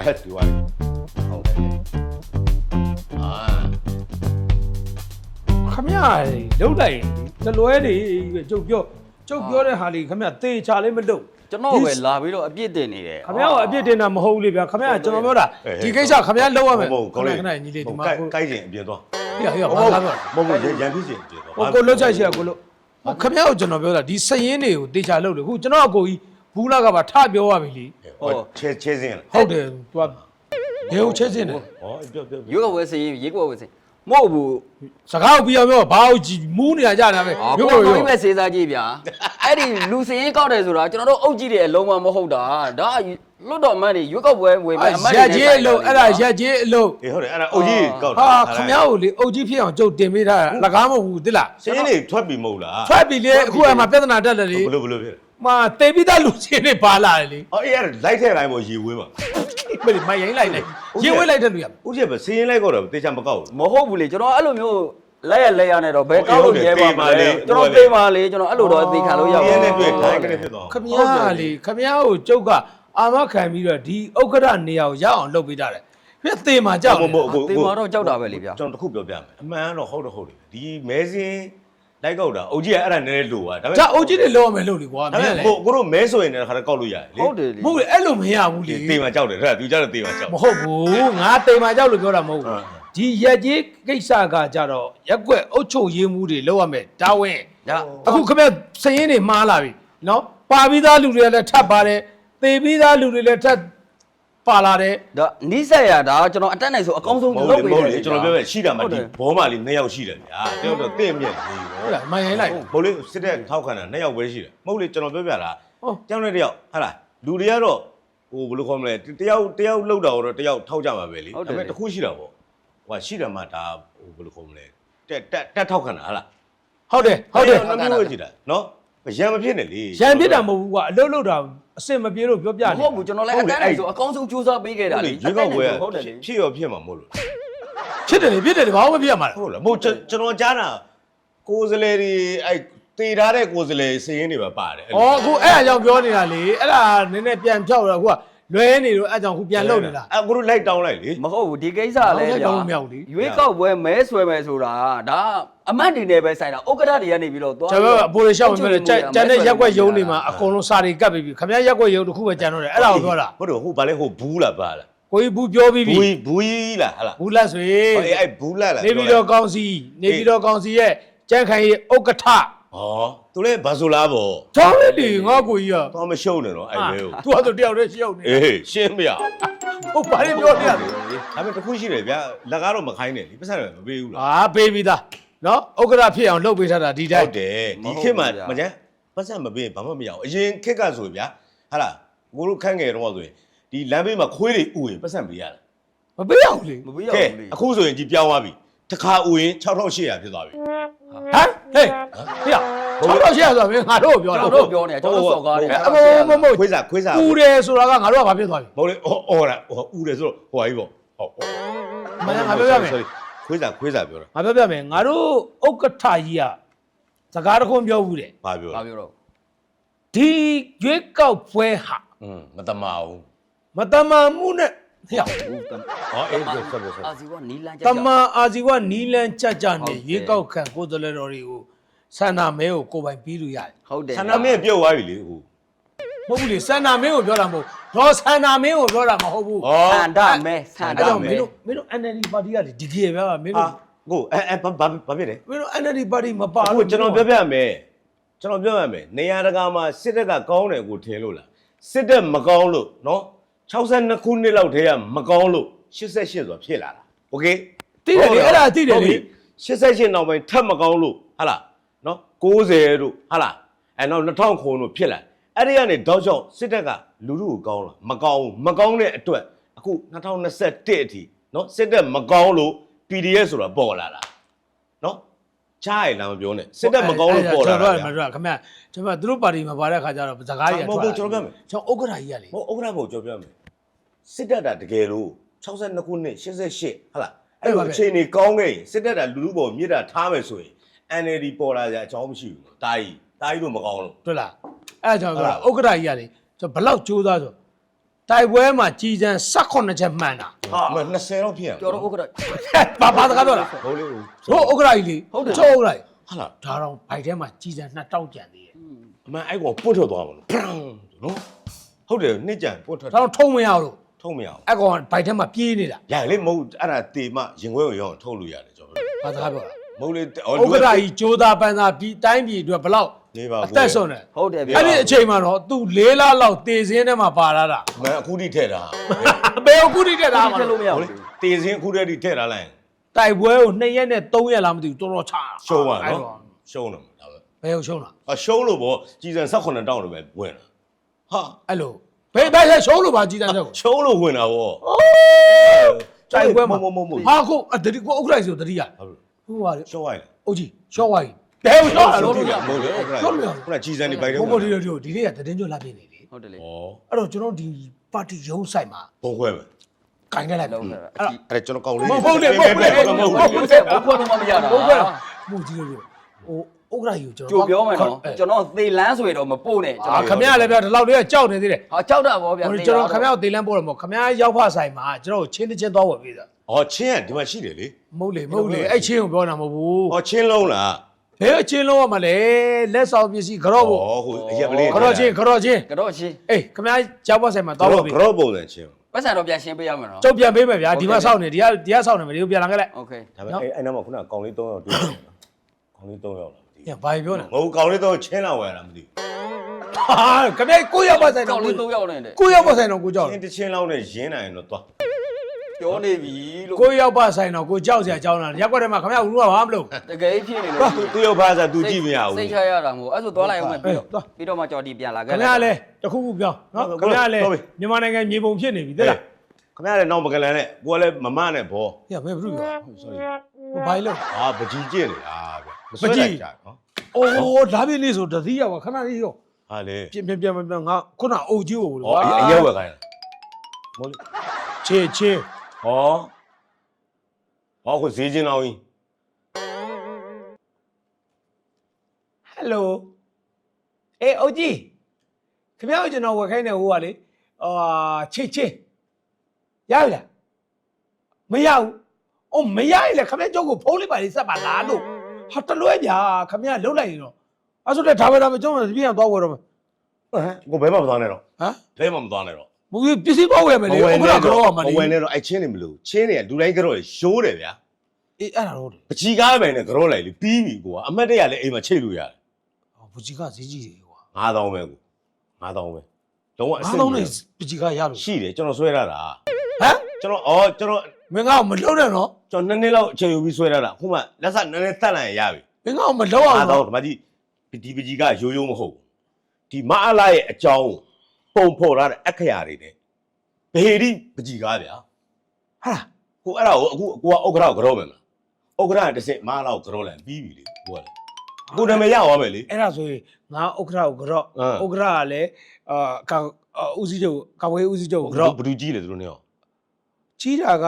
အဲ့ဒီဝါလေးဟုတ်တယ်အာခမရလုံးလိုက်တလွဲနေပဲကျုပ်ပြောကျုပ်ပြောတဲ့ဟာလေးခမရတေချာလေးမလုပ်ကျွန်တော်ပဲလာပြီးတော့အပြစ်တင်နေတယ်ခမရကအပြစ်တင်တာမဟုတ်ဘူးလေဗျာခမရကျွန်တော်ပြောတာဒီကိစ္စခမရလုံးရမယ်မဟုတ်ကောင်းလေးခဏညီလေးဒီမှာကိုကိုကိုက်ရင်အပြင်သွားဟေ့ဟေ့မဘာဟုတ်လာပြောမဟုတ်ရန်ဖြစ်ချင်းအပြင်သွားကိုကိုလွတ်ချိုက်ရှိရကိုလွတ်ခမရကိုကျွန်တော်ပြောတာဒီစရင်တွေကိုတေချာလုပ်လေခုကျွန်တော်အကိုကြီး ဘူးလာကပါထပြောရပြီလေဟောချဲချဲစင်းဟုတ်တယ်သူကဘယ်ကိုချက်စင်းတယ်ဟောပြောပြောရွေးကောက်ပွဲစရင်ရွေးကောက်ပွဲစရင်မဟုတ်ဘူးစကားကိုပြောပြောဘာလို့ကြည်မူးနေရကြတာပဲအာရုပ်ကိုကိုကိုရုပ်ပဲစေးစားကြည့်ဗျာအဲ့ဒီလူစရင်ကောက်တယ်ဆိုတာကျွန်တော်တို့အုပ်ကြီးတွေအလုံးမမဟုတ်တာဒါလွတ်တော်မန်းတွေရွေးကောက်ပွဲဝင်မယ်အမတ်ရက်ကြီးအလုပ်အဲ့ဒါရက်ကြီးအလုပ်အေးဟုတ်တယ်အဲ့ဒါအုတ်ကြီးကောက်ဟာခမရကိုလေအုတ်ကြီးဖြစ်အောင်ကြုတ်တင်ပေးထားတာလကားမဟုတ်ဘူးတိလားစင်းနေထွက်ပြီမဟုတ်လားထွက်ပြီလေအခုကမှပြဿနာတက်တယ်လေဘလို့ဘလို့ဖြစ် မာတေပြီးသားလူချင်းတွေပါလာတယ်လေအော်အေးအဲ့လိုက်ထဲတိုင်းပေါ်ရေဝေးပါမလေးမရိုင်းလိုက်လိုက်ရေဝဲလိုက်တဲ့လူရဦးကျပဲစင်းလိုက်ကောက်တော့တေချာမကောက်ဘူး မဟုတ်ဘူးလေကျွန်တော်အဲ့လိုမျိုးလက်ရလက်ရနဲ့တော့ဘယ်ကောက်လို့ရဲပါမဟုတ်တယ်လဲကျွန်တော်သိပါလေကျွန်တော်အဲ့လိုတော့သိခံလို့ရပါရင်းဘူးနဲ့တွေ့ထိုင်ကနေဖြစ်သွားခမရလေခမရကိုကျုပ်ကအာမခံပြီးတော့ဒီဥက္ကဋနေရာကိုရအောင်လုပ်ပေးတာတယ်ပြသေးမှာကြောက်မဟုတ်မဟုတ်သိမှာတော့ကြောက်တာပဲလေဗျာ ကျွန်တော်တခုပြောပြမယ်အမှန်တော့ဟုတ်တော့ဟုတ်တယ်ဒီမဲစင်း လိုက်ကောက်တာအုတ်ကြီးကအဲ့ဒါနည်းနည်းလိုပါဒါပေမဲ့ကြာအုတ်ကြီးတွေလောရမယ်လို့လေကွာဒါမပေင်းမဲ့လေကိုကိုတို့မဲဆိုရင်လည်းခါတော့ကောက်လို့ရတယ်လေဟုတ်တယ်လေမဟုတ်လေအဲ့လိုမရဘူးလေတေးမှကြောက်တယ်ဒါသူကြတော့တေးမှကြောက် မဟုတ်ဘူးငါတိမ်မှာကြောက်လို့ပြောတာမဟုတ်ဟုတ်ဘူးဒီရက်ကြီးကိစ္စကကြတော့ရက်ွက်အုတ်ချုပ်ရေးမှုတွေလောက်ရမယ်ဒါဝင် ဒါအခုခမစရင်တွေမှားလာပြီနော်ပါပြီးသားလူတွေကလည်းထပ်ပါတယ်သေပြီးသားလူတွေလည်းထပ် ပါလာတယ်ဒါနီးစက်ရဒါကျွန်တော်အတက်နိုင်ဆိုအကောင်းဆုံးမဟုတ်လုပ်လေပေးမဟုတ်တယ်လေကျွန်တော်ပြောပြရှိတာမှဟုတ်တဒီယ်ဘောမလေးနှစ်ယောက်ရှိတယ်ဗျာတယောက်တော့တင့်မြက်နေဟုတ်လားမရိုင်းလိုက်ဘိုးလေးစစ်တဲ့ထောက်ခံတာနှစ်ယောက်ပဲရှိတယ်မဟုတ်လေကျွန်တော်ပြောပြတာဟုတ်တယောက်နဲ့တယောက်ဟာလားလူတွေကတော့ဟိုဘယ်လိုခေါ်မလဲတယောက်တယောက်လှုပ်တာတော့တယောက်ထောက်ကြမှာပဲလေဒါပေမဲ့တစ်ခုရှိတာပေါ့ဟိုရှိတယ်မှဒါဟိုဘယ်လိုခေါ်မလဲတက်တက်တက်ထောက်ခံတာဟာလားဟုတ်တယ်ဟုတ်တယ်နှမျိုးပဲရှိတာနော်ရံမဖြစ်နဲ့လေရန်ပြစ်တာမဟုတ်ဘူးကွာအလုပ်လုပ်တာ အစ်စ်မပြေလို့ပြောပြမနေဟုတ်ဘူးကျွန်တော်လည်းအတက်နိုင်ဆိုအကောင်းဆုံးကြိုးစားပေးခဲ့တာဟုတ်လေလေရွေးကောက်ပွဲဟုတ်တယ်လေဖြစ်ရောဖြစ်မှာမဟုတ်လို့ဖြစ်တယ်လေဖြစ်တယ်လေဘာမှမပြတ်မှာလားဟုတ်လားမဟုတ်ကျွန်ကျွန်တော်ကြားတာကိုယ်စလဲတွေအဲ့တေထားတဲ့ကိုယ်စလဲစည်ရင်းတွေပါပါတယ်ဩအခုအဲ့အကြောင်းပြောနေတာလေအဲ့ဒါနည်းနည်းပြန်ဖြောက်တော့အခုက လွဲနေတော့အဲ့ကြောင့်အခုပြန်လုပ်နေတာ အဲ့ကိုတို့လိုက်တောင်းလိုက်လေ မဟုတ်ဘူးဒီကိစ္စလည်းဟုတ်ကဲ့ဗျာတော့မမြောက်လေရွေးကောက်ပွဲမဲဆွဲမယ်ဆိုတာဒါအမတ်တွေနဲ့ပဲဆိုင်တာဥက္ကဋ္ဌတွေကနေပြီးတော့သွားကျွန်တော်ကအပေါ်ရရှောက်ဝင်ပြောတယ်ကျန်တဲ့ရက်ွက်ယုံတွေမှာအကုန်လုံးစာတွေကပ်ပြီးပြီခမရရက်ွက်ယုံတစ်ခုပဲကျန်တော့တယ်အဲ့ဒါကိုပြောတာဟုတ်တယ်ဟုတ်ဗာလဲဟိုဘူးလားဗာလားကိုကြီးဘူးပြောပြီးပြီဘူးဘူးကြီးလားဟာလားဘူးလက်ဆွေဟေးအဲ့ဘူးလားလားနေပြီးတော့ကောင်းစီနေပြီးတော့ကောင်းစီရဲ့ကြံ့ခိုင်ရဲ့ဥက္ကဋ္ဌ ဟောသူလည်းဘာဆိုလားဗောချောင်းလေးလေငါကိုကြီးကတော့မရှုံနဲ့တော့အဲ့ဘဲကိုသူကသူတယောက်တည်းရှောက်နေအေးရှင်းမရဟုတ်ပါလေပြောနေရတယ်ဒါပေမဲ့တစ်ခုရှိတယ်ဗျာလက်ကားတော့မခိုင်းနဲ့လीပတ်စံတော့မပေးဘူးလားအာပေးပြီးသားနော်ဥက္ကဋ္ဌဖြစ်အောင်လုပ်ပေးထားတာဒီတိုဟုင်တ်တယ်ဒီခေတ်မှာမကျန်ပတ်စံမပေးဘာမှမရအောင်အရင်ခေတ်ကဆိုဗျာဟာလားကိုတို့ခန့်ငယ်တော့ဆိုရင်ဒီလမ်းဘေးမှာခွေးတွေဥရင်ပတ်စံပေးရတာမပေးရဘူးလေမပြီးရကဲဘူးလေအခုဆိုရင်ဒီပြောင်းသွားပြီ တစ်ခါဥရင်6800ဖြစ်သွားပြီဟမ်ဟေးဖေ။၆တော့ရှေ့ရဆိုတော့မင်းငါတို့ကိုပြောကျွန်တာတော်တို့ပြောနေတာကျွန်တော်တို့စော်ကားတယ်အမမမခွေးစားခွေးစားပူတယ်ဆိုတာကငါတို့ကဘာဖြစ်သွားပြီမဟုတ်လေဟောဟောတာဟောဥတယ်ဆိုတော့ဟိုဟာကြီးပေါ့ဟုတ်ဟုတ်မင်းငါပြောပြမယ်ခွေးစားခွေးစားပြောတာငါပြောပြမယ်ငါတို့ဥက္ကဋ္ဌကြီးကစကားတစ်ခုပြောဘူးတဲ့ဘာပြောဘာလဲပြောတော့ဒီရွေးကောက်ပွဲဟာอืมမတမာဘူးမတမာမှုနဲ့ ဟေ့ဘူးတမ်ဟောအေးပြောဆက်ပြောဆက်အာစီဝနီလန်ကြတမာအာဇီဝနီလန်ကြကြဟုတ်နဲ့တယ်ရွေးကောက်ခံကိုယ်စားလှယ်တော်တွေကိုဆန္ဒမဲကိုကိုယ်ပိုင်ပြီးလို့ရတယ်ဟုတ်တယ်ဆန္ဒမင်းပြုတ်သွားပြီလေဟိုမဟုတ်ဘူးလေဆန္ဒမင်းကိုပြောတာမဟုတ်တော့ဆန္ဒမင်းကိုပြောတာမဟုတ်ဘူးဩဆန္ဒမဲဆန္အဲ့ဒတော့မမဲင်းတို့မင်းတို့ NLD ပါတီကလေဒီကေပဲမင်းဟာတို့ကိုအဲအဲဘာဘာဘာဖြစ်လဲမင်းတို့ NLD ပါတီမပါအခုလို့ကျွန်တော်ပြောပြမယ်ကျွန်တော်ပြောပြမယ်နေရာတကာမှာစစ်တပ်ကကောင်းတယ်ကိုထင်လို့လားစစ်တပ်မကောင်းလို့နော် 62ခုနှစ်လောက်တည်းကမကောင်းလို့88ဆိုတာဖြစ်လာတာโอเค သိတယ်လေအဲ့ဒါသိတယ်လေ 88နောက်ပိုင်းထပ်မကောင်းလို့ဟာလားနော်90တို့ဟာလားအဲနောက်2000ခုတို့ဖြစ်လာအဲ့ဒီကနေတောက်လျှောက်စစ်တပ်ကလူလူကိုကောင်းလာမကောင်းဘူးမကောင်းတဲ့အတွက်အခု2021အထိနော်စစ်တပ်မကောင်းလို့ PDF ဆိုတာပေါ်လာတာနော်ချားရလားမပြောနဲ့စစ်တပ်မကောင်းလို့ပေါ်လာတာ ကျွန်တော်ကမပြောခင်ဗျကျွန်တော်သူတို့ပါတီမှာပါတဲ့ခါကျတော့စကားကြီး မဟုတ်ဘူးကျွန်တော်ပြောမယ် ကျွန်တော်ဥက္ကဋ္ဌကြီးကလေ မဟုတ်ဥက္ကဋ္ဌဘုံကြောပြောမယ် စစ်တပ်တာတကယ်လို့62ခုနှစ်88ဟာလားအဲ့လိုအခြေအနေကောင်းခဲ့ရင်စစ်တပ်တာလူလူပေါ်မြစ်တာထားမယ်ဆိုရင် NLD ပေါ်လာကြအကြောင်းမရှိဘူးတာကြီးတာကြီးတို့မကောင်းလို့တွေ့လားအဲ့ဒါကြောင့်ပြောတာဥက္ကဋ္ဌကြီးကလေကျွန်တော်ဘလောက်ကြိုးစားဆိုတတိုက်ပွဲမှာကြီးစံ18ချက်မှန်တာဟာမ20တော့ဖြစ်ရကျော်တော့ဥက္ကဋ္ဌဘာဘာစကားပြောလားဘုံလေးကိုဟိုဥက္ကရာကြီးလေဟုတ်တယ်ချိုးဥက္ကရာကြီးဟာလားဒါတော့ဘိုက်ထဲမှာကြီးစံနှစ်တောက်ကြံသေးတယ်အမှန်အဲ့ကောင်ပွတ်ထွက်သွားမှာလို့ဖရန်နော်ဟုတ်တယ်နှစ်ကြံပွတ်ထွက်ဒါတော့ထုံမရဘူး ထုံးမရအောင်အကောင်ကဘိုက်ထဲမှာပြေးနေတာရလေမဟုတ်အဲ့ဒါတေမရင်ခွဲကိုရောထုတ်လို့ရတယ်ကျွန်တော်ဘာစကားပြောလားမဟုတ်လေဥက္ကရာကြီးကြိုးသားပန်းသားပြီးတိုင်းပြည်အတွက်ဘယ်လောက်နေပါအသက်ဆုံးတယ်ဟုတ်တယ်ဗျာအဲ့ဒီအချိန်မှာတော့သူ၄လလောက်တေစင်းထဲမှာပါလာတာမန်အခုထိထည့်တာဘယ်အခုတိတက်တာမှာချက်လို့မရဟုတ်ဘူးလေတေစင်းအခုတည်းထိထည့်ထားလိုက်ရင်တိုက်ပွဲကို2ရက်နဲ့3ရက်လားမသိဘူးတော်တော်ချတာရှုံးပါအဲ့နော်တော့ရှုံးတယ်ဒါပဲဘယ်ကိုရှုံးလားအရှုံးလို့ပေါ့ကြီးစံ18တောင်းလို့ပဲဝင်တာဟာအဲ့လို ဘယ်ဘယ်ဆက်ရှုံးလို့ပါကြီးတန်းချက်ကိုရှုံးလို့ဝင်တာဗောတိုက်ပွဲမှာမမမမဟာကိုအတတိကိုဥက္ကရာကြီးဆိုတတိယဟုတ်ဟိုပါလေရှုံးလိုက်အိုကြီးရှော့ဝိုင်းဘယ်ကိုရှော့တာရှုံးလို့လို့လို့ရရမဟုတ်လေဟုတ်ကဲ့ရှုံးလို့ရခုနကြီးစံဒီပိုက်တော့ဘုံဘဒီဒီဒီနေ့ကတည်င်းကျွလာပြနေလေဟုတ်တယ်လေဩအဲ့တော့ကျွန်တော်ဒီပါတီရုံးဆိုင်မှာဘုံခွဲပဲကင်ခဲ့လိုက်ပြီလုံးအဲ့တယ်ဒါအဲ့ဒါကျွန်တော်ကောင်းလေးမဟုတ်တယ်မဟုတ်တယ်မဟုတ်မဟုတ်ဘူးဘူးဆက်ဘုခွန်းလုံးမရတာဘုံဘက်မှုကြီးလို့ဟို ဥက္ကရာကြီးကိုကျွန် ကြို တော် ပြောမယ်နော်ကျွန်တော်သေလန်းဆိုရတော့မပို့နဲ့ကျွန် အာ တော် ခမရလည်းဗျာဒီလောက်လေးကကြောက်နေသေးတယ် ဟာကြောက်တာဗောဗျာ ဟိုကျွန်တော်ခမရကိုတေးလန်းပို့တယ်မဟုတ်ခမရရောက်ဖဆိုင်မှာကျွန်တော်ချင်းတစ်ချင်းသွားဝယ်ပေးတာ ဩချင်းကဒီမှာရှိတယ်လေ မဟုတ်လေမဟုတ်လေအဲ့ချင်းကိုပြောတာမဟုတ်ဘူး ဩချင်းလုံးလား ဘယ်အချင်းလုံးရမလဲလက်ဆောင်ပစ္စည်းကြော့ဖို့ ဩဟိုအရက်ကလေး ကြော့ချင်းကြော့ချင်း ကတော့ချင်း အေးခမရရောက်ဖဆိုင်မှာ တော့ သွားဝယ်ပေး ကြော့ပုံစံချင်း ပတ်စံတော့ပြန်ရှင်းပေးရမယ်နော် ကျုပ်ပြန်ပေးမယ်ဗျာဒီမှာစောင့်နေဒီကဒီကစောင့်နေမယ်ဒီကိုပြန်လာခဲ့လိုက် โอเค ဒါပေမဲ့အဲ့အဲ့နားမှာခုနကောင်လေး3ယောက်တွေ့တယ်ကောင်လေး3ယောက်လားမသိ း ညဘာပြောနေဘူးမဟုတ်ကောင်လေး3ချင်းလာဝယ်တာမသိဘူးဟာခမရကိုရောက်ဖဆိုင်ကောတော့င်းလေး၃ယောက်နဲ့တဲ့ကိုရောက်ဖဆိုင်တော့ကိုကြောက်ချင်းတစ်ချင်းလောက်နဲ့ရင်းနိုင်ရင်တော့သွားပြောနေပြီလို့ကိုရောက်ဖဆိုင်တော့ကိုကြောက်စရာအကြောင်းလားရက်ွက်ထဲမှာခမရဘူးကဘာမှမလုပ်တကယ်ဖြစ်နေလို့သူရောက်ပါစားသူကြည့်မရဘူးစိတ်ချရတာမို့အဲ့ဆိုသွားလိုက်အောင်မယ်ပြီးတော့ပြီးတော့မှကြော်ဒီပြန်လာခခဲ့မရလည်းတခုခုပြောနော်ခမရလည်းမြန်မာနိုင်ငံမြေပုံဖြစ်နေပြီသိလားခင်ဗျားလည်းနောက်ပကလန်နဲ့ကိုကလည်းမမနဲ့ဘောညဘယ်ဘူးရော sorry ဟိုဘာလို့အာပကြီးကျင့်နေတာဗျ မဆွဲလိုက်ကြနော်အိုးဒါပြင်းလေးဆိုတတိယကခဏလေးရောဟာလေပြင်ပြင်ပြင်ပြင်ငါခုနအိုကြီးကိုဩအရက်ဝယ်ခိုင်းမို့လေချေချေဟောဟောကိုဈေးချင်းတော်ကြီးဟယ်လိုအေးအိုကြီးခင်ဗျားကိုကျွန်တော်ဝယ်ခိုင်းနေဟိုကလေအာချေချေရပြီလားမရဘူးအော်မရရင်လေခင်ဗျားကြောက်ကိုဖုန်းလေးပါလေးဆက်ပါလားလို့ ဟာတလွဲဗျာခင်ဗျားလှုပ်လိုက်ရင်တော့အဲ့ဆိုတော့ဒါပဲဒါပဲကျွန်တော်ပြပြန်သွားဝယ်တော့မယ်ဟမ်ကိုဘဲမှမသွားနဲ့တော့ဟမ်ဘဲမှမသွားနဲ့တော့မဟုတ်ဘူးပစ္စည်းသွားဝယ်မယ်လေဥက္ကဋ္ဌကတော့မှမလေဝယ်နဲ့တော့အဲ့ချင်းနေမလို့ချင်းနေကလူတိုင်းကတော့ရိုးတယ်ဗျာအေးအဲ့ဒါတော့ပကြီးကားပဲနဲ့ကြောလိုက်လေပြီးပြီကိုကအမတ်တရလည်းအိမ်မှာချိတ်လို့ရတယ်ဘူကြီးကဈေးကြီးတယ်ကွာ9000ပဲကို9000ပဲလုံးဝအအားစ်စ်လုံးနဲ့ပကြီးကရလို့ရှိတယ်ကျွန်တော်ဆွဲရတာဟမ်ကျွန်တော်အော်ကျွန်တော် မင်းကမလုံးနဲ့နော်ကျွန်တော်နှစ်နှစ်လောက်အချိန်ယူပြီးဆွဲရတာခုမှလက်ဆက်နည်းနည်းတက်လိုက်ရင်ရပြီမင်းကမလုံးအောင်အားနော်တော့ဒီမှာကြည့်ဒီပကြီးကရိုးရိုးမဟုတ်ဘူးဒီမအားလာရဲ့အကြောင်းပုံဖော်ထားတဲ့အခရာတွေနဲ့ဘေဒီပကြီးကားဗျာဟာလားကိုအဲ့ဒါကိုအခုကိုကဥက္ကရာကိုကြောမယ်မလားဥက္ကရာကတစ်စက်မအားလာကိုကြောလိုက်ပြီးပြီလေကိုကလေကိုနာမည်ရသွားမယ်လေ အဲ့ဒါဆိုရင်ငါဥက္ကဋ္ဌကိုကြော့အင်း ဥက္ကဋ္ဌကလည်းအာကာဦးစီးချုပ်ကာဝေးဦးစီးချုပ်ကိုကြော့ဘယ်သူကြီးလဲသူတို့နေရော ကြီးတာက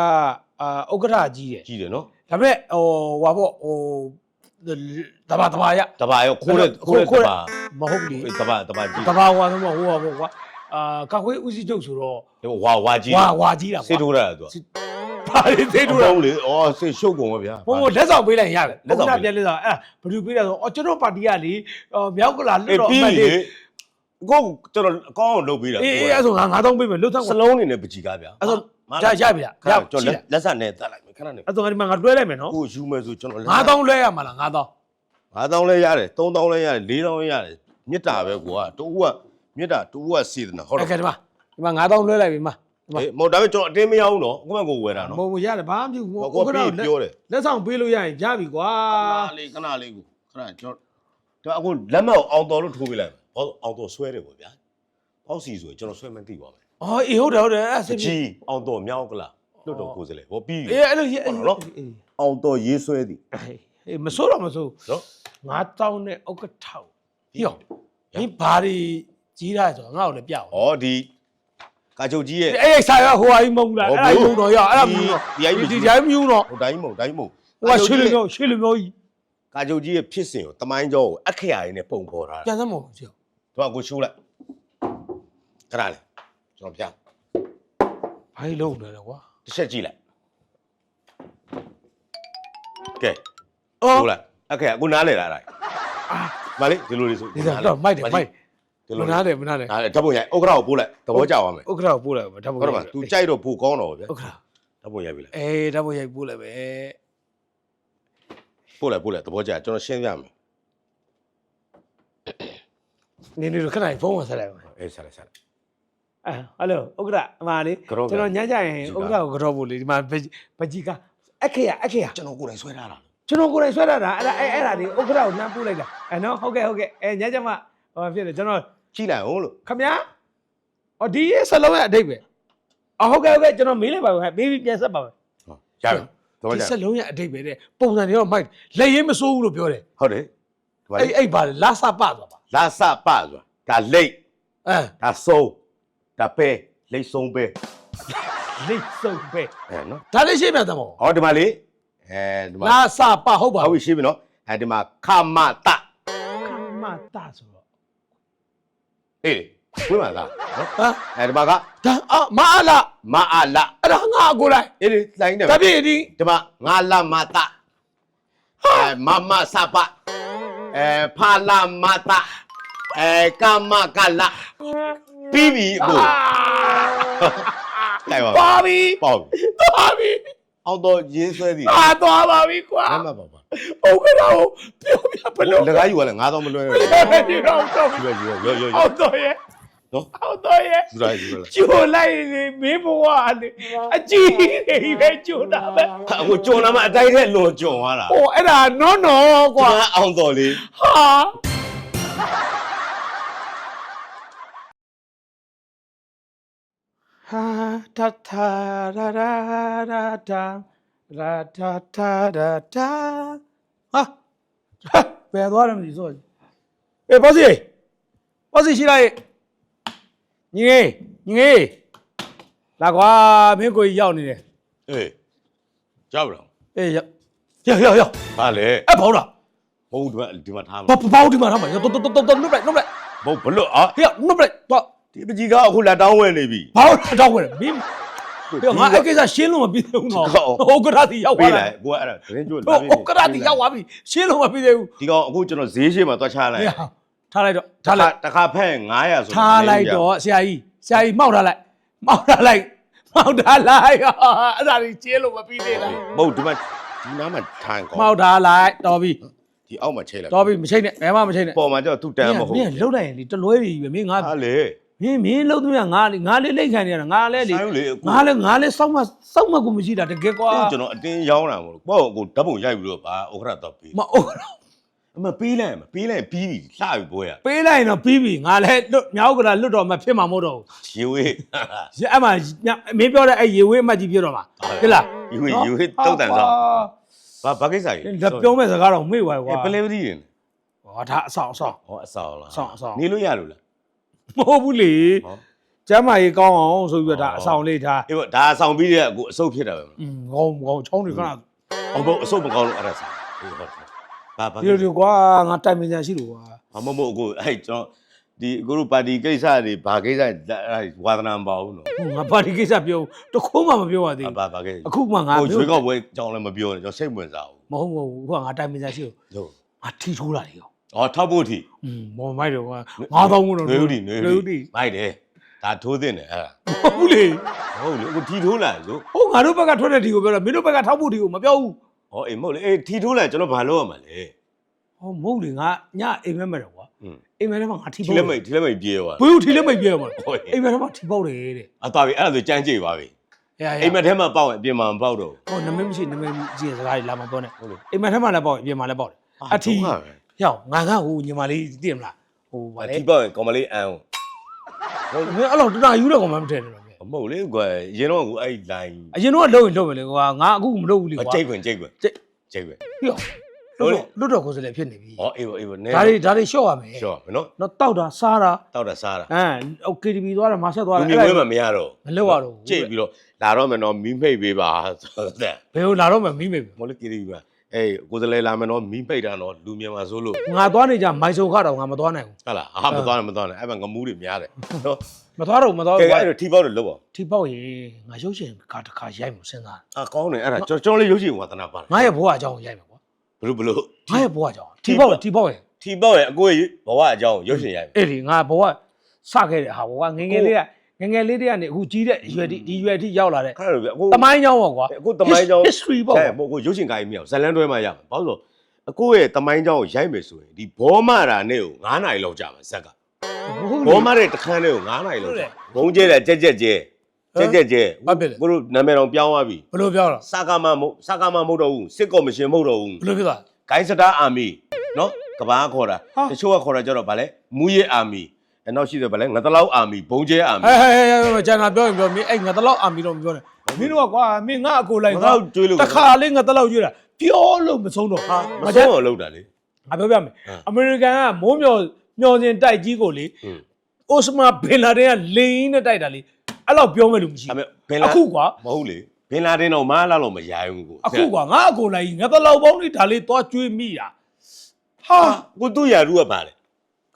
အာဥက္ကဋ္ဌကြီးတယ်ကြီးတယ်နော်ဒါပေမဲ့ဟိုဟွာပေါ့ဟိုတဘာတဘာရတပါရောခိုးတဲ့ခိုးတဲ့တပါမဟုတ်ဘူးလေတပါတပါကြီးတဘာဟွာဆိုတော့ဟိုဟွာပေါ့ကွာအာကာဝေးဦးစီးချုပ်ဆိုတော့ဝါဝါကြီးဝါဝါကြီးတာကွာစေးထိုးရတာသူကဘာလေးသေးတူတာဟုတ်လေဩစေးရှုပ်ကုန်ပါဗျာဘုံဘလက်ဆောင်ပေးလိုက်ရတယ်လက်ဆောင်ပေးပြန်လက်ဆောင်အဲ့ဘယ်သူပေးတာဆိုအော်ကျွန်တော်ပါတီကလေအော်မြောက်ကလာလွအေးတ်တော့အပြီးမှတ်လေလေးကိုကျွန်တော်အကောင်းအောင်လုပ်ပေးတာအေးအေးအဲ့ဆိုငါ9000ပေးမယ်လွတ်ဆောင်စလုံးနေနဲ့ပကြီးကားဗျာအဲ့ဆို ရရပြီလားခဏရကျွန်ရှိတော်လားလက်ဆက်နဲ့တက်လိုက်မယ်ခဏနေအဲ့ဆိုငါဒီမှာငါတွဲလိုက်မယ်နော်ကိုယူမယ်ဆိုကျွန်တော်9000လွှဲရမှာလား9000 9000လဲရတယ်3000လဲရတယ်4000လဲရတယ်မြစ်တာပဲကိုကတူကမြစ်တာတူကစီဒနာဟုတ်အဲ့တယ်ကဲဒီမှာဒီမှာ9000လွှဲလိုက်ပြီမှာဒီမှာအေးမဟုတ်ဒါပေမဲ့ကျွန်တော်အတင်းမရအောင်နော်အခုမှကိုဝယ်တာနော်ဘုံဘရတယ်ဘာမှမပြုဘူးကိုပြီးပြောတယ်လက်ဆောင်ပေးလို့ရရင်ရပြီကွာခဏလေးခဏလေးကိုခဏကျွန်တော်ဒါအခုလက်မှတ်အောင်တော်လို့ထိုးပေးလိုက်မယ်ဟောအောင်တော်ဆွဲတယ်ပေါ့ဗျာပေါ့စီဆိုရင်ကျွန်တော်ဆွဲမသိပါမယ် အော်အေးဟုတ်တယ်ဟုတ်တယ်အဲ့အဆင်ပြေကြီးအောင်တော်မြောက်ကလားလွတ်တော်ကိုယ်စလေဟောပြီးအေးအဲ့လိုရေးအေးနော်အောင်တော်ရေးဆွဲသည်အေးမစိုးတော့မစိုးနော်9000နဲ့ဥက္ကဋ္ဌဟိယောဒီဘာတွေကြီးတာဆိုတော့ငါ့ကိုလည်းပြအောင်ဩဒီကာချုပ်ကြီးရဲ့အေးဆာရဟိုဟာကြီးမဟုတ်ဘူးလားအဲ့ဒါမြုံတော့ရအဲ့ဒါမြုံတော့ဒီအိုင်ဒီတိုင်းမြုံတော့ဟိုတိုင်းမဟုတ်တိုင်းမဟုတ်ဟိုကရှေ့လူမျိုးရှေ့လူမျိုးကြီးကာချုပ်ကြီးရဲ့ဖြစ်စဉ်ကိုတမိုင်းကျော်ကိုအခရာရင်းနဲ့ပုံဖော်ထားပြတာန်စမ်းမဟုတ်ဘူးကျော်သူကကိုရှိုးလိုက်ခဏလေး ကျွန်တော်ပြဘာလို့လုံးနေလဲကွာတစ်ချက်ကြည့်လိုက်ကဲအော်ဟုတ်လားအခေအခုနားလေလားအဲ့ဒါမလေးဒီလိုလေးဆိုဒီတော့မိုက်တယ်မိုက်ဒီမလိုနာတယ်မနာတယ်ဒါဓာတ်ပုံရိုက်ဥက္ကရာကိုပို့လိုက်သဘောကျသွားမယ်ဥက္ကရာကိုပို့လိုက်ပါဓာတ်ပုံဟုတ်တယ်မ तू ကြိုက်တော့ပိုကောင်းတော့ဗျာဥက္ကရာဓာတ်ပုံရိုက်ပြီလားအေးဓာတ်ပုံရိုက်ပို့လိုက်ပဲပို့လိုက်ပို့လိုက်သဘောကျကျွန်တော်ရှင်းပြမယ်နင်းနေတော့ခဏဖုန်းဝင်ဆက်လိုက်ပါအေးဆက်လိုက်ဆက်လိုက်အဲ ဟယ်လိုဥက္ကရာအမလေးကတော့ကျွန်တော်ညကြရင်ဥက္ကရာကိုကတော့ပို့လေဒီမှာဗကြီးကအခက်ရအခက်ရကျွန်တော်ကိုယ်တိုင်ဆွဲထားတာကျွန်တော်ကိုယ်တိုင်ဆွဲတာဒါအဲ့ဒါအဲ့အဲ့ဒါဒီဥက္ကရာကိုနှမ်းပို့လိုက်တာအဲနော်ဟုတ်ကဲ့ဟုတ်ကဲ့အဲညကြမှာဟောဖြစ်တယ်ကျွန်တော်ကြည့်လိုက်အောင်လို့ခမညာအော်ဒီရဲ့စလုံးရဲ့အတိတ်ပဲအော်ဟုတ်ကဲ့ဟုတ်ကဲ့ကျွန်တော်မေးလိုက်ပါဦးဟဲ့မေးပြီးပြန်ဆက်ပါမယ်ဟုတ်ရပြီသဘောဒီကျစလုံးရဲ့အတိတ်ပဲတဲ့ပုံစံတွေတော့မိုက်လက်ရင်းမစိုးဘူးလို့ပြောတယ်ဟုတ်တယ်ဒီမှာအဲ့အဲ့ပါလေလာစပသွားပါလာစပဆိုတာဒါလိတ်အဲဒါဆုံး ဒါပဲလိတ်ဆုံးပဲလိတ်စုံပဲအဲနော်ဒါလေးရှင်းပြတယ်မို့ဟောဒီမှာလေအဲဒီမှာလာစပဟုတ်ပါဟုတ်ဘူးပြီရှင်းပြီနော်အဲဒီမှာခမတခမတာဆိုတော့အေးဝိမာသားနော်ဟမ်အဲဒီမှာကဒါအမအလာမအားလအဲ့ဒါငါကိုယ်လိုက်အေးလေလိုင်းတယ်တပြည့်ဒီဒီမှာငါလာမတာအဲမမစပအဲဖာလာမတာအဲကမကလာ ပြီးပြီအခုကြိုက်ပါပါပြီပေါ့ပြီပါပြီအောင်တော့ရေးဆွဲသည်အာသွားပါပြီကွာမမပါပါဟုတ်ကဲ့တော့ပြောပြဘလို့လကားယူရလဲငါတော့မလွဲဘဘူးယ်လိုဒီတော့တော့ယူရယူရရောရောအောက်တော့ရဲ့နော်အောက်တော့ရဲ့ယူရယူရကျိုးလိုက်နေမင်းဘဝနဲ့အကြီးနေပဲကျိုးတာပဲအခုကြုံလာမှအတိုင်းထဲလွန်ကြုံသွားတာဟိုအဲ့ဒါနော်နော်ကွာကွာအောင်တော်လေးဟာ ဟာတာတာရာရာရာတာရာတာတာရာတာဟာဘယ်သွားရမလဲဆိုအေးဘောစီဘောစီရှိလိုက်ညီငယ်ညီငယ်လာကွာမင်းကိုကြီးရောက်နေတယ်အေးကြောက်တော့အေးရောက်ရောက်ရောက်ရောက်ဟာလေအဲ့ဘောလားဘုံဒီမှာဒီမှာထားမှာဘာဘာဒီမှာထားမှာတော်တော်တော်တော်နုတ်လိုက်နုတ်လိုက်ဘုံဘလို့အာဟေ့နုတ်လိုက်တော့ ဒီပကြီးကအခုလက်တောင်းဝဲနေပြီ ဘာလို့တော့ဝင်မင်းဟေ့ငါအဲ့ကိစ္စရှင်းလို့မပြီးသေးဘူးနော်ဟုတ်ကရာတီရောက်ပြေးသွားလိုတယ်က်ကိုကအဲ့ဒါသတင်းကျွတ်ဟုတ်ကရာတီရောက်သွားပြီရှင်းလို့မပြီးသေးဘူးဒီကောင်အခုကျွန်တော်ဈေးရှိမှသွားချလိုက်ဟေ့ထားလိုက်တော့ထားလိုက်တခါဖက်900ဆိုထားလိုက်တော့ဆရာကြီးဆရာကြီးမှောက်ထားလိုက်မှောက်ထားလိုက်မှောက်ထားလိုက်အဲ့ဒါကြီးရှင်းလို့မပြီးသေးလားဘုံဒီမှာဒီနားမှာထိုင်ကောမှောက်ထားလိုက်တော်ပြီဒီအောက်မှာချိတ်လိုက်တော်ပြီမချိန်နဲ့ဘယ်မှမချိန်နဲ့ပေါ်မှာကျတော့သူတန်းမဟုတ်မင်းလှုပ်လိုက်ရင်ဒီတလွဲကြီးပဲမင်းငါ ဟာလေ မင်းမင်းလှုပ်သွင်းငါလေငါလေးလိမ့်ခံနေရတာငါလဲလေဆိုင်ဦးလေအခုငါလဲငါလဲစောက်မစောက်မကိုမရှိတာတကယ်ကွာကျွန်တော်အတင်းရောင်းတာမဟုတ်ဘူးပေါ့ကိုဓာတ်ပုံရိုက်ပြီးတော့ပါဥက္ခရတော့ပြီးမအိုးအမပေးလိုက်မပေးလိုက်ပြီးပြီလှပြီဘွဲရပေးလိုက်ရင်တော့ပြီးပြီငါလဲလွတ်မြောက်ကလာလွတ်တော်မှဖြစ်မှာမဟုတ်တော့ရေဝေးဘူးအဲ့မှာမင်းပြောတဲ့အဲ့ရေဝေးအမှတ်ကြီးဖြစ်တော့မှာဟုတ်လားရေဝေးရေဝေးတုတ်တန်ဆောင်ဘာဘာကိစ္စကြီးလက်ပြောမဲ့စကားတော့မေ့သွားကွာအဲပလဲပတိရင်ဟောဒါအဆောင်အဆောင်ဟောအဆောင်လားအဆောင်အဆောင်နေလို့ရလို့လား မဟုတ်ဘူးလေဟောကျမ်းမာရေးကောင်းအောင်ဆိုပြီးတော့ဒါအဆောင်လေးထားအေးပေါ့ဒါအဆောင်ပြီးတဲ့အခုအဆုတ်ဖြစ်တာပဲอืมကောင်းကောင်းချောင်းတွေခဏဟောဘုအဆုတ်မကောင်းလို့အဲ့ဒါဆောင်အေးဟုတ်တယ်ဘာဘာဒီလိုဒီကွာငါတိုင်ပင်ညာရှိလို့ကွာဘာမမို့အခုအဲ့ကျွန်တော်ဒီအခုတို့ပါတီကိစ္စတွေဘာကိစ္စအဲ့ဝါသနာမပါဘူးနော်ဟိုငါပါတီကိစ္စပြောတခုမှမပြောရသေးဘာဘူးဘာဘာကိစ္စအခုမှငါဟိုပြောရွေးကောက်ပွဲအကြောင်းလည်းမပြောနဲ့ကျွန်တော်စိတ်ဝင်စားဘူးမဟုတ်မဟုတ်ဘူးဟိုကငါတိုင်ပင်ညာရှိလို့ဟုတ်ငါထီထိုးလာတယ်ရော ဟောထောက်ဖို့ထီ อืมမော်မိုက်တော့ကွာ9000ဘူးတော့ နွေဦးတီနွေ နွေ ဦး ဦး တီ တီ မိုက်တယ်ဒါထိုးတဲ့တယ်အဲ့ဒါ ဟုတ်ဘူးလေ ဟုတ်လေအခုထီထိုးလာဆို ဟိုငါတို့ဘက်ကထွက်တဲ့ဒီကိုပြောတော့မင်းတို့ဘက်ကထောက်ဖို့ဒီကိုမပြောဘူး ဟောအေးမဟုတ်လေအေးထီထိုးလာကျွန်တော်ဘာလုပ်ရမှာလဲ ဟောမဟုတ်လေငါညအိမ်မဲမဲ့တော့ကွာ อืม အိမ်မဲထဲမှာငါထီ ထီ ပေါက် လက်မိတ်ထီလက်မိတ်ပြေးသွား ဘွေးဦးထီလက်မိတ်ပြဲမှာ ဟုတ် အိမ်မဲထဲမှာထီပေါက်တယ်တဲ့ အသွားပြီအဲ့ဒါဆိုကြမ်းကြိတ်ပါပြီ ရရ အိမ်မက်ထဲမှာပေါက်ရင်အပြင်မှာမပေါက်တော့ ဟိုနမင်းမရှိနမင်းကြီးစကားကြီးလာမပြောနဲ့ ဘူးဟုတ်လေ အိမ်မဲထဲမှာလည်းပေါက်ရင်ပြင်မှာလည်းပေါက်တယ်အထီ ဒုက္ခပဲ ရောက်ငါကဟိုညီမလေးသိရမလားဟိုဗာအလေထီပေါက်ရင်ကောင်မလေးအန်မင်းအဲ့လိုတနာယူတော့ကောင်မမထည့်နဲ့တော့မဟုတ်လေကွယ်ရင်တော့အခုအဲ့ line အရင်တော့လုံးရင်လုံးပဲလေကွာငါအခုမလုပ်ဘူးလေကွာကြိတ်ခွင်ကြိတ်ခွင်ကြိတ်ကြိတ်ခွင်ပြောလွတ်လွတ်တော့ကိုယ်စလေဖြစ်နေပြီဟောအေးပေါ့အေးပေါ့နဲဒါတွေဒါတွေရှော့ရမယ်ရှော့မနော်တော့တောက်တာစားတာတောက်တာစားတာဟမ်ဟို KTV သွားတာမာဆက်သွားလူတာမျိုးဝဲအဲ့မှဒါမရတော့မလုပ်ရတော့ဘူးကြိတ်ပြီးတော့လာတော့မယ်နော်မီးမိတ်ပေးပါဆိုတဲ့ဘယ်လိုလာတော့မှမီးမေမလို့ကြည့်ပြီးပါ အေးကိုယ်စလဲလာမယ်နော်မီးမိတ်တာနော်လူမြန်မာဆိုလို့ငါသွားနေကြမိုင်ဆိုခတော့ငါမသွားနိုင်ဘူးဟုတ်လားအာမသွားနဲ့မသွားနဲ့အဲ့မှာငမူးတွေများတယ်နော်မသွားတော့ဘူးမသွားကဲတော့အဲ့ဘူးတော့ထီပေါက်တော့လောက်ပါထိပေါက်ရေငါရုပ်ရှင်ကတစ်ခါရိုက်မှုစဉ်းစားအာကောင်းတယ်အဲ့ဒါကျွန်တော်ကျွန်တော်လေးရုပ်ရှင်ဝါသနာပါငါရဲ့ဘဝအကြောင်းကိုရိုက်မယ်ကွာဘလို့ဘလို့ငါရဲ့ဘဝအကြောင်းထိပေါက်ထိပေါက်ရေထီပေါက်ရဲ့အကိုရဲ့ဘဝအကြောင်းရုပ်ရှင်ရိုက်မယ် အဲ့ဒီငါဘဝစခဲ့တဲ့ဟာဘဝငယ်ငယ်လေးက ငယ်ငယ်လေးတည်းကနေအခုကြီးတဲ့အရွယ်ဒီဒီရွယ်ထိရောက်လာတဲ့ခါတော့ဗျအကိုတမိုင်းကြောင်းပေါ့ကွာအခုတမိုင်းကြောင်း history ပေါ့ဟဲ့ကိုရုပ်ရှင်ကိုင်းမရအောင်ဇလန်တွဲမှရမှာဘာလို့လဲအကိုရဲ့တမိုင်းကြောင်းကိုရိုက်မယ်ဆိုရင်ဒီဘောမရာနဲ့ကို9နာရီလောက်ကြာမှာဇက်ကဘောမတဲ့တခန်းနဲ့ကို9နာရီလောက်ကြာဘုံကျဲတယ်ကြက်ကြက်ကျဲကြက်ကြက်ကျဲကိုတို့နာမည်တော်ပြောင်းသွားပြီဘယ်လိုပြောတော့စကားမမဟုတ်စကားမမဟုတ်တော့ဘူးစစ်ကော်မရှင်မဟုတ်တော့ဘူး ဘယ်လိုဖြစ်သွား ဂိုင်းစတာအာမီနော်ကဘာခေါ်တာဟာ တချို့ကခေါ်တာကြတော့ဗာလဲမူရဲအာမီ အဲနောက်ရှိတယ်ဗာလဲငါတလောက်အာမီဘုံကျဲအာမီဟဲ့ဟဲ့ဟဲ့ဟဲ့ကျန်တာပြောရင်ပြောမင်းအဲ့ငါတလောက်အာမီတော့မပြောနဲ့မင်းတို့ကကွာမင်းငါအကိုလိုက်ငါတော့ကြွေးလို့တခါလေးငါတလောက်ကျွေးတာပြောလို့မဆုံးတော့ဟာမငါဆုံးအောင်လုပ်တာလေအပြောပြမယ်ဟမ်အမေရိကန်ကမိုးမျောမျောစင်တိုက်ကြီးကိုလေอืมအိုစမာဘင်လာဒင်ကလိန်နဲ့တိုက်တာလေအဲ့လောက်ပြောမဲ့လူမရှိအမေဘူးဘင်လာအခုကွာမဟုတ်လေဘင်လာတင်တော့မအားလောက်မရိုင်းဘူးကိုအခုကွာငါအကိုလိုက်ကြီးငါတလောက်ပေါင်းလေးဒါလေးသွားကျွေးမိတာဟာကိုသူ့ယာရုကပါလေ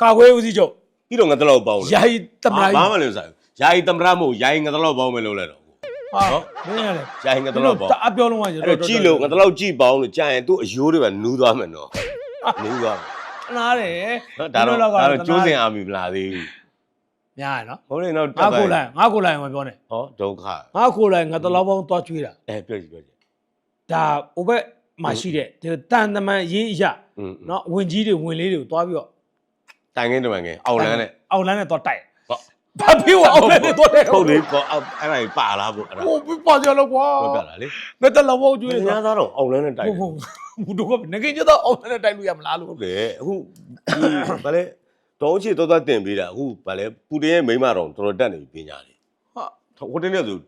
ကာကွယ်ဦးစီးချုပ် ပြီးတော့ငါတလောက်ပေါင်းလေယာယီတမလာဘာကြီးမှမလုပ်ဆိုင်ဘူးယာယီတမရမို့ယာယီငါတလောက်ပေါင်းမယ်လို့လဲတော့ဟာမင်းရတယ်ယာယီငါတလောက်ပေါင်းတအပြောလုံးကအဲ့တော့ကြည့်လို့ငါတလောက်ကြည့်ပေါင်းလို့ကြာရင်သူ့အယိုးတွေပဲနူးသွားမယ်နော်နူးသွားမယ်နားတယ်နော်ဒါတော့ဒါတော့ကျိုးစင်အာမီမလာသေးဘူးများရနော်ဟုတ်လေနော်ငါကိုလိုက်ငါကိုလိုက်မပြောနဲ့ဟောဒုက္ခငါကိုလိုက်ငါတလောက်ပေါင်းသွားကျွေးတာအဲပြောကြည့်ပြောကြည့်ဒါဟိုဘက်မှာရှိတဲ့ဒီတန်တမန်ရေးအရာอืมနော်ဝင်ကြီးတွေဝင်လေးတွေကိုသွားပြီးတော့ တိုင်ငင်းတမန်ငင်းအောက်လန်းနဲ့အောက်လန်းနဲ့သွားတိုက်ဟုတ်ဘာဖြစ်လို့အောက်လန်းနဲ့သွားတိုက်ဟုတ်လေကောအောက်အဲ့ဒါကြီးပါလားဘုအဲ့ဒါဟိုပြပါကြလို့ကွာပြောပြတာလေငါတလောက်ပေါင်းကျွေးညတာသားတော့အောက်လန်းနဲ့တိုင်ဟုတ်ဟုတ်ဘူးတို့ကငကင်းကျတော့အောက်လန်းနဲ့တိုက်လို့ရမလားလို့ဟုတ်လေအခုဒီဗာလေတောင်းချေတော်တော်တင်ပေးတာအခုဗာလေပူတင်ရဲ့မိန်းမတော်တော်တော်တက်နေပြီပညာလေးဟာဟိုတင်းနဲ့ဆို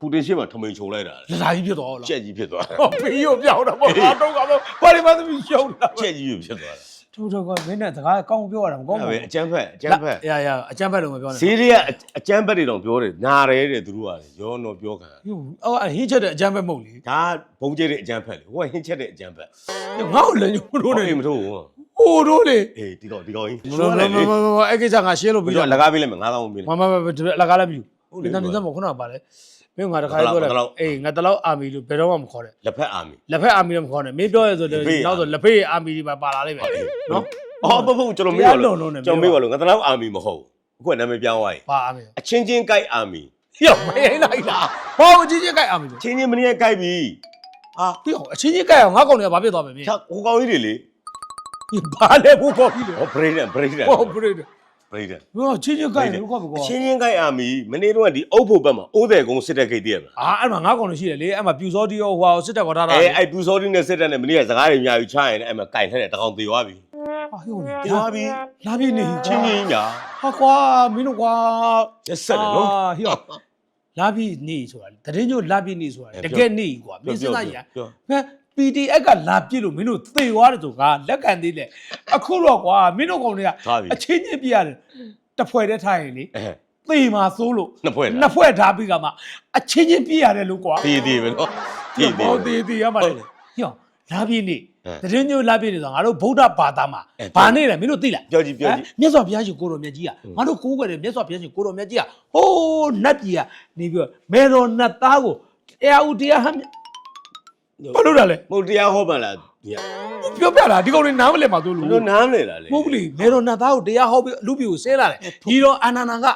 ပူတင်ရှေ့မှာထမိန်ချုံလိုက်တာလက်သာကြီးဖြစ်သွားလားကြက်ကြီးဖြစ်သွားတာဟောဖေးရောပြောင်းတာပေါ့ဟာတော့ကပေါ့ဘာလို့မသမီးရှုံးတာကြက်ကြီးဖြစ်သွားတာ တို့တော့ကမင်းနဲ့စကားကောင်းပြောရတာမကောင်းအဲ့ဘူးပဲအကျန်းဖက်အကျန်းဖက်ရရအကျမ်းဖက်လို့မပြောနဲ့ဈေးတွေကအကျန်းဖက်တွေတော့ပြောတယ်နာတယ်တဲ့သူတို့ကရောတော့ပြောခံအော်ဟင်းချက်တဲ့အကျမ်းဖက်မဟုတ်လေဒါဘုံကျဲတဲ့အကျန်းဖက်လေဟိုကဟင်းချက်တဲ့အကျန်းဖက်ငါ့ကိုလည်းညို့တို့နေအေးမထုတ်ဘူးဟိုတို့လေအေးဒီတော့ဒီတော့ကြီးမမမမမအဲ့ကိစ္စငါရှင်းလို့ပြီးပြီးတော့တော့လကားပေးလိုက်မယ်9000ပေးလိုက်မမမအလကားလည်းမယူဟုတ်လေဒီနေ့တော့ခုနကပါလေ မင်းငါတခါလေးပြောလိုက်အေးငါတလောက်အာမီလို့ဘယ်တော့မှမခေါ်နဲ့လက်ဖက်အာမီလက်ဖက်အာမီတော့မခေါ်နဲ့မင်းပြောရဆိုတော့လက်ဖက်အာမီနောက်ဆိုလက်ဖက်အာမီဒီမှာပါလာလိမ့်မယ်နော်အော်ဘဘကျွန်တော်မေးပါတရားလုံးလို့လုံးနဲ့ကျွန်တော်မေးပါလို့ငါတလောက်အာမီမဟုတ်ဘူးအခုကနာမည်ပြောင်းသွားပြီပါအာမီအချင်းချင်းကြိုက်အာမီရောမင်းလိုက်လားဟောအချင်းချင်းကြိုက်အာမီလို့ချင်းချင်းမင်းရဲ့ကြိုက်ပြီအာပြီးအောင်အချင်းချင်းကြိုက်အောင်ငါကောင်တွေကဘာဖြစ်သွားမလဲမင်းချဟိုကောင်ကြီးတွေလေဘာလဲဘူးကောပြီးလေဟော break နဲ့ break နဲ့ ဟောဘရိတ် break နဲ့ဟောချင်းချင်းကြိုက်တယ်လို့ကောကောအချင်းချင်းကြိုက်အာမီမနေ့တော့ကဒီအုပ်ဖို့ဘက်မှာအိုးတယ်ကုန်းစစ်တဲ့ခိတ်တည်းရမလားအာအဲ့မှာငါကောင်တွေရှိတယ်လေအဲ့မှာပြူစောတီရောဟွာစစ်တပ်ခေါ်ထားတာအဲအဲ့ပြူစောတင်းနဲ့စစ်တဲ့နဲ့မနေ့ကစကားတွေအများကြီးချရင်အဲ့မှာကြိုက်ထဲတဲ့တကောင်သေးသွားပြီဟာဟိုနေသေးသွားပြီလာပြီနေချင်းချင်းညာဟာကွာမင်းတို့ကွာရက်ဆက်တယ်နော်အာဟိုလာပြီနေဆိုတာတရင်ညိုလာပြီနေဆိုတာအဲတကယ်နေကွာမင်းစဉ်းစားကြည့်ပြောဟမ် PDF ကလာပြစ်လို့မင်းတို့သေသွားတယ်ဆိုကလက်ခံသေးလေအခုတော့ကွာမင်းတို့ကောင်တွေကအချင်းချင်းပြရတယ်တဖွဲတည်းထားရင်လေသေမှာစိုးလို့နှစ်ဖွဲ့နှစ်ဖွဲ့ထားပြီးကမှအချင်းချင်းပြရတယ်လို့ကွာတည်တည်ပဲနော်တည်တည်ဘောတည်တည်ရမှာလေညောလာပြင်းနေတရင်ညိုလာပြင်းနေဆိုငါတို့ဗုဒ္ဓဘာသာမှာဘာနေလဲမင်းတို့သိလားပြောကြည့်ပြောကြည့်မြတ်စွာဘုရားရှင်ကိုတော်မြတ်ကြီးကငါတို့ကိုးကွယ်တယ်မြတ်စွာဘုရားရှင်ကိုတော်မြတ်ကြီးကဟိုးနတ်ကြီးကနေပြီးတော့မေတော်နတ်သားကိုတရားဥတရားဟမ်း ဘာလို့လဲလဲမဟုတ်တရားဟောပါလားဒီကပြောပြတာဒီကောင်တွေနားမလည်မှာသူဘလူလို့နားမလဲလားလေမဟုတ်ဘူးလေမေတော်နတ်သားကိုတရားဟောပြီးလူပြိုဆဲလာတယ်ဒီတော့အာနန္ဒာက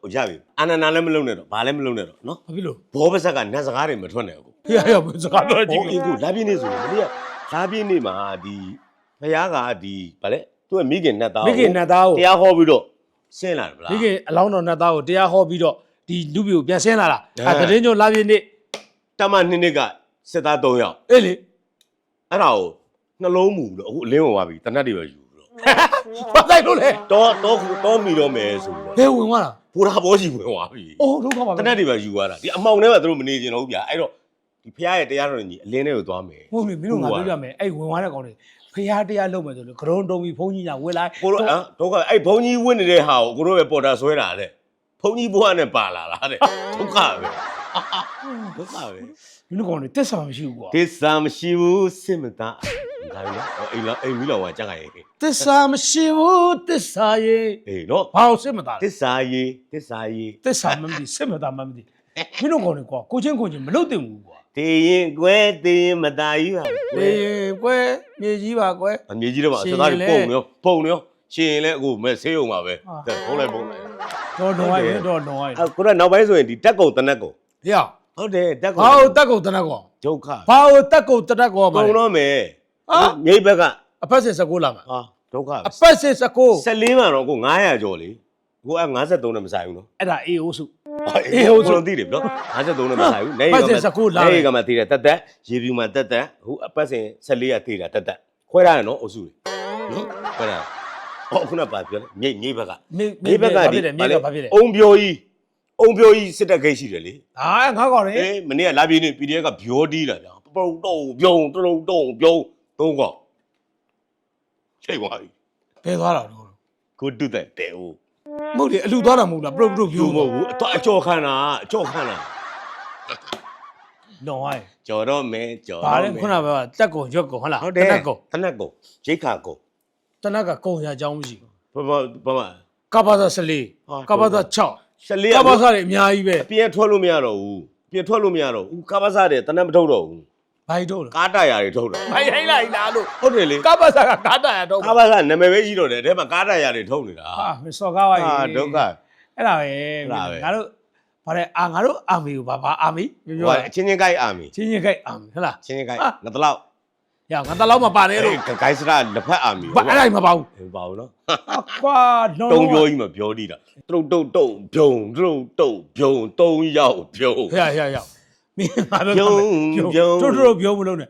ဟုတ်ရပြီအာနန္ဒာလည်းမလုံးနဲ့တော့ဘာလည်းမလုံးနဲ့တော့နော်ဘာဖြစ်လို့ဘောပစက်ကနတ်စကားတွေမထွက်နဲ့အခုဟေ့ဟေ့စကားပြောကြည့်ဘောအင်းကိုလာပြင်းနေဆိုရင်မနေ့ကလာပြင်းနေမှာဒီဖယားကဒီဗာလေသူကမိခင်နတ်သားမိခင်နတ်သားကိုတရားဟောပြီးတော့ဆင်းလာတယ်ဗလားမိခင်အလောင်းတော်နတ်သားကိုတရားဟောပြီးတော့ဒီလူပြိုပြန်ဆင်းလာတာအဲအဲတရင်ညိုလာပြည့်နေတမနှစ်နှစ်က စစ်သား3ယောက်အေးလေအဲ့ဒါကိုနှလုံးမူလို့အခုအလင်းဝင်သွားပြီတနတ်တွေပဲယူပြီးတော့ဘာဆိုင်လို့လဲတော့တော့တော့မီတော့မယ်ဆိုပြီးတော့ဘယ်ဝင်သွားတာဘူရာဘောကြီးဝင်သွားပြီအိုးဒုက္ခပါတပဲနတ်တွေပဲယူသွားတာဒီအမောင်ထဲမှာသူတို့မနေချင်တော့ဘူးဗျာအဲ့တော့ဒီဖယားရဲ့တရားတော်ကြီးအလင်းထဲကိုသွားမယ်ဟုတ်ပြီမင်းတို့ငါပြောပြမယ်အဲ့ဝင်သွားတဲ့ကောင်တွေဖျားတရားလုပ်မယ်ဆိုလို့ဂရုံတုံပြီးဘုန်းကြီးညာဝင်လာကိုတို့အဲ့ဒုက္ခအဲ့ဘုံကြီးဝင်နေတဲ့ဟာကိုကိုတို့ပဲပေါ်တာဆွဲတာတဲ့ဘုံကြီးဘွားနဲ့ပါလာတာတဲ့ဒုက္ခပဲ ဒုက္ခပဲ မင်းတို့ကောင်တွေတက်ဆောင်မရှိဘူးကွာ ဒီစာမရှိဘူးစစ်မသား ဒါပြီနော်ဟောအိမ်လာအိမ်မီလောင်ကကြက်ခိုင်ရေး သစ္စာမရှိဘူးသစ္စာရေး အေးနော် ဘာလို့စစ်မသား တ လဲ စ္ဆာရေးတစ္ဆာရေး သစ္စာမမသိစစ်မသားမမသိမင်းတို့ကောင်တွေကွာကိုချင်းကိုချင်းမလုပ်တင်ဘူးကွာ တည်ရင်ကွယ်တည်ရင်မตายကြီးပါ လေကွယ်မြေကြီးပါကွယ် အမြေကြီးတော့ပါစသားတွေပုံရောပုံရောရှင်ရင်လည်းအခုမဲ့ဆေးုံပါပဲဖုံးလိုက်ဖုံးလိုက် တော့တော့ရတော့တော့ရ အခုတော့နောက်ပိုင်းဆိုရင်ဒီတက်ကုံတနက်ကုံ ဟေ့ ဟုတ်တယ်တက်ကုံဘာလို့တက်ကုန်တနက်ကောင်ဒုက္ခဘာလို့တက်ကုန်တနက်ကောင်မကုံလဲ တော့မယ်ဟာ မြိတ်ဘက်ကအဖက်စစ်19လာမှာဟာဒုက္ခအဖက်စစ်19 14မှာတော့ကို900ကျော်လေကိုက53နဲ့မဆိုင်ဘူးနော်အဲ့ဒါအေးဟုတ်စု အေးဟုတ်ဆိုသိတယ်ဗျနော်53နဲ့မဆိုင်ဘူးနေပတ်စင်19လာတယ်နေကမှတည်တယ်တက်တက်ရေပြူမှာတက်တက်ဟိုအပတ်စဉ်14ကတည်တာတက်တက်ခွဲရတယ်နော်အုပ်စုတွေနော်ခွဲရဟောခုနပါပြောလေမြိတ်မြိတ်ဘက်က မြေမြေဘက်ကဘာဒီဖြစ်လဲမြေကဘာဖြစ်လဲအုံပြိုကြီး အုံပြိုကြီးစစ်တပ်ဂိတ်ရှိတယ်လေဟာငါကောင်လေအေးမနေ့ကလာပြည်နေ PDF ကဗျောတီးလာဗျာပုတ်တုံပြုံတုံတုံပြုံသုံးကောချိတ်သွားပြီဘယ်သွားတာတော့ကိုတုတဲ့တဲဦးမဟုတ်လေအလူသွားတာမဟုတ်လားပရုတ်ပရုတ်ဖြူဖြူမဟုတ်ဘူးအတော့အကျော်ခန္ဓာအကျော်ခန္ဓာလောဟိုင်းကျော်တော့မဲကျော်ဘာတော့လဲမဲခုနကပြောတာတက်ကုန်ရွက်ကုန်ဟုတ်လားဟုတ်တယ်တနက်ကုန်တနက်ကုန်ဂျိတ်ခါကုန်တနက်ကကုန်ရအကြောင်းမရှိဘူးဘာဘာဘာမကပ္ပသာဟာ14ကပ္ပသာ6 ရှလေးကပ္ပသာတွေအများကြီးပဲအပြင်ထွက်လို့မရတော့ဘူးအပြင်ထွက်လို့မရတော့ဘူးကားပါစားတယ်တနက်မထုတ်တော့ဘူးဘာကြီးတော့လဲကားတရာတွေထုတ်တော့ဘာဟိုင်းလိုက်လားလို့ဟုတ်တယ်လေကပ္ပသာကကားတရတော့ကားပါစားနာမည်ပဲကြီးတော့တယ်အဲမှာကားတရာတွေထုတ်နေတာဟာမစော်ကားပါကြီးဟာဒုက္ခ အဲ့ဒါပဲအဲ့ဒါပဲ ငါတို့ဗါတဲ့အာငါတို့အာမီကိုဗာဗာအာမီပြောဟိုပြောအချင်းချင်းကိုက်အာမီချင်းချင်းခိုက်အာမီဟုတ်လားချင်းချင်းကိုက်ဟာငါတလောက် ရငါတလောက်မပါတယ်လို့ အဲ့ဂိုင်းစရာလက်ဖက်အာမီ ဘာအဲ့ဒါမပါဘူး ဟိုပါဘူးနော် အကွာလုံး တုံပြောကြီးမပြောတိတာတုံတုံတုံပြုံတုံတုံပြုံတုံရောက်ပြုံ ဟရရရမင်းငါတို့ ပြုံးပြုံး တို့တို့ပြောမလို့နဲ့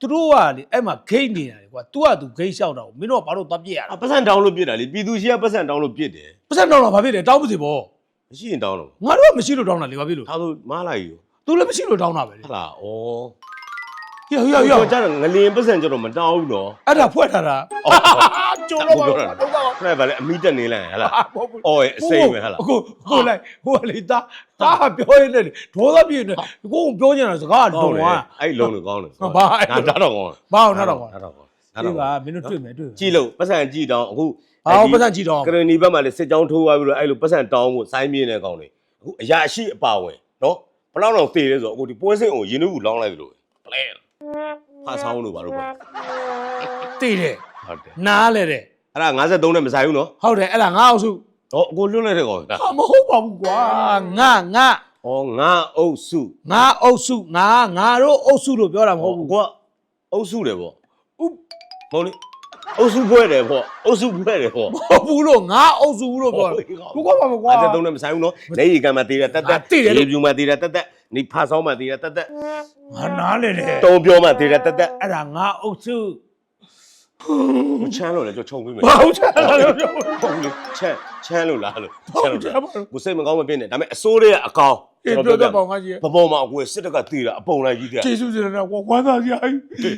သူတို့ကလေအဲ့မှာဂိတ်နေတာလေကွာ तू က तू ဂိတ်လျှောက်တာကိုမင်းတို့ကဘာလို့သွားပြစ်ရ အ တာ ပတ်စံတောင်းလို့ပြစ်တာလေပြည်သူရှိကပတ်စံတောင်းလို့ပြစ်တယ် ပတ်စံတောင်းတော့ဘာဖြစ်လဲတောင်းပါစေဗော မရှိရင်တောင်းတော့ ငါတို့ကမရှိလို့တောင်းတာလေဘာဖြစ်လို့ ဒါဆိုမားလိုက်ယူ तू လည်းမရှိလို့တောင်းတာပဲလေ ဟလာဩ ရရရကျတော့ငလင်ပတ်စံကျတော့မတောင်းဘူးနော်အဲ့ဒါဖွဲ့ထားတာကျိုးတော့ပါတော့တော့ပါခဏဗာလေအမိတက်နေလိုက်ဟလာဘောဘူးအော်ရဲ့အစိမ့်ပဲဟလာအခုဟိုလိုက်ဟိုကလေတာတာပြောရင်းနဲ့ဒေါသပြည့်နေကိုယ်ပြောနေတာစကားကောလုံင်းတယ်သွားအဲ့လုံးလို့ကောင်းတယ်ဘာအဲ့ငါဓာတ်တော့ကောင်းဘာအောင်နောက်တော့ကွာဓာတ်တော့ကောင်းဒီပါမင်းတို့တွေ့မယ်တွေ့မယ်ကြည့်လို့ပတ်စံကြည့်တောင်းအခုဘာအောင်ပတ်စံကြည့်တော့ကရဏီဘက်မှာလေစစ်ကြောင်းထိုးသွားပြီးတော့အဲ့လိုပတ်စံတောင်းဖို့စိုင်းပြင်းနေကောင်းတယ်အခုအရာရှိအပါဝင်နော်ဘလောက်တော့သေလဲဆိုတော့အခုဒီပွဲစင်ကိုရင်းနှီးဘူးလောင်းလိုက်ပြီလို့ပလဲ ဖာဆောင်းလို့ပါလို့ပေါ့သိတယ်ဟုတ်တယ်နားလေတဲ့အဲ့ဒါ53နဲ့မဆိုင်ဘူးနော်ဟုတ်တယ်အဲ့ဒါငါအောင်စုဟောအခုလွတ်လိုက်တဲ့ကောင်ဒါဟာမဟုတ်ပါဘူးကွာငါငါဟောငါအုပ်စုငါအုပ်စုငါငါတို့အုပ်စုလို့ပြောတာမဟုတ်ဘူးကွာအုပ်စုတယ်ပေါ့ဥမဟုတ်လေအုပ်စုဖွဲတယ်ပေါ့အုပ်စုဖွဲတယ်ပေါ့မဟုတ်ဘူးလို့ငါအုပ်စုလို့ပြောတယ်ဘူးကွာပါမကွာ53နဲ့မဆိုင်ဘူးနော်လက်ရီကံမှာတည်တယ်တက်တက်အာသိတယ်လို့ရေပြူမှာတည်တယ်တက်တက် နေဖာဆောင်းမှာတည်တယ်တက်တက်ငါနားလေတဲ့တုံပြောမှာတည်တယ်တက်တက်အဲ့ဒါငါအုပ်စုချမ်းလို့လေကြောချုံပြီးမယ်ဘာဟုတ်ချာလို့ပြောဟုတ်လေချမ်းချမ်းလို့လားလို့ချဟုတ်မ်းလို့တယ်လားဘာလို့ကိုစိတ်မကောင်းမဖြစ်နဲ့ဒါပေမဲ့အစိုးရရဲ့အကောင်ဒီပြောတော့ပေါင်ငါကြီးပပေါ်မှာအကွယ်စစ်တက်ကတည်တာအပုံလိုက်ကြီးတဲ့ကျေးဇူးတင်တယ်ကွာဝမ်းသာစရာကြီး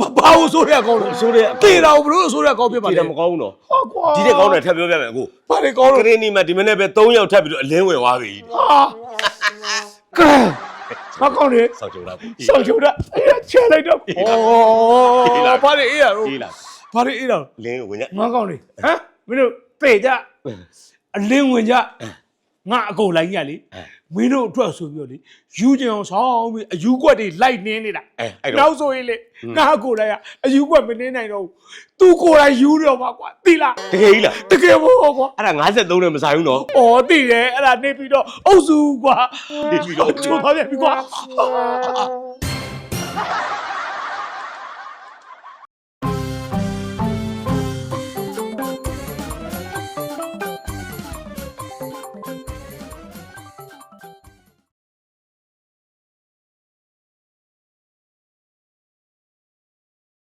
ဘာဘာလို့ဆိုရကောင်းလို့အစိုးရရဲ့အတေတော်ဘလို့ဆိုရကောင်းဖြစ်ပါတည်လဲတယ်မကောင်းဘူးနော်ဟာကွာဒီတဲ့ကောင်းတယ်ထပ်ပြောပြမယ်အခုဘာလဲကောင်းကလို့ရင်းနီမှာဒီမနေ့ပဲ3ယောက်ထပ်ပြီးတော့အလင်းဝင်သွားပြီဟာ ကဲဘာကောင်းလဲစောက်ကြလားဆောက်ချုံတာအဲ့ဒါချဲလိုက်တော့ဩဘာလဲအေးရတော့အေးလားဘာလဲအေးတော့လင်းဝင်ညငါကောင်းလေဟမ်မင်းတို့ပေကြအလင်းဝင်ကြ ငါအကုန်လိုက်ရလေမင်းတို့အတွက်ဆိုပြီးတော့လေယူကျင်အောင်ဆောင်းပြီးအယူကွက်တွေလိုက်နင်းနေတာအဲအဲ့တော့နောက်ဆိုရင်လေငါကိုယ်လိုက်ရအယူကွက်မနင်းနိုင်တော့ဘူးသူကိုယ်တိုင်ယူတော့မှာကွာတိလားတကယ်ကြီးလားတကယ်မို့ကွာအဲ့ဒါ53နဲ့မဆိုင်ဘူးနော်။အော်သိတယ်အဲ့ဒါနေပြီးတော့အုပ်စုကွာနေပြီးတော့ချိုးသွားပြန်ပြီကွာ